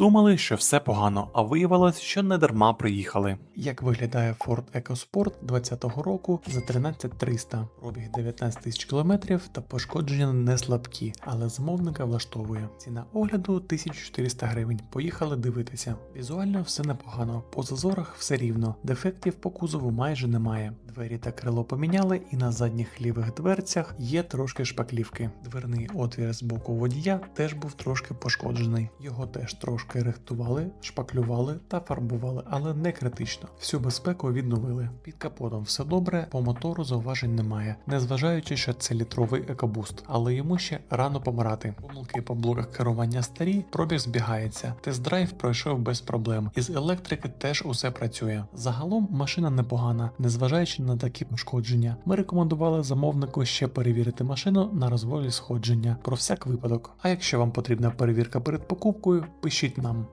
Думали, що все погано, а виявилось, що не дарма приїхали. Як виглядає Ford EcoSport 2020 року за 13300, пробіг 19 тисяч кілометрів та пошкодження не слабкі, але замовника влаштовує. Ціна огляду 1400 гривень. Поїхали дивитися. Візуально все непогано, по зазорах все рівно, дефектів по кузову майже немає. Двері та крило поміняли, і на задніх лівих дверцях є трошки шпаклівки. Дверний отвір з боку водія теж був трошки пошкоджений. Його теж трошки рихтували, шпаклювали та фарбували, але не критично. Всю безпеку відновили. Під капотом все добре, по мотору зауважень немає, незважаючи, що це літровий екобуст, але йому ще рано помирати. Помилки по блоках керування старі, пробіг збігається. Тест-драйв пройшов без проблем. Із електрики теж усе працює. Загалом машина непогана, незважаючи на такі пошкодження. Ми рекомендували замовнику ще перевірити машину на розволі сходження про всяк випадок. А якщо вам потрібна перевірка перед покупкою, пишіть Um.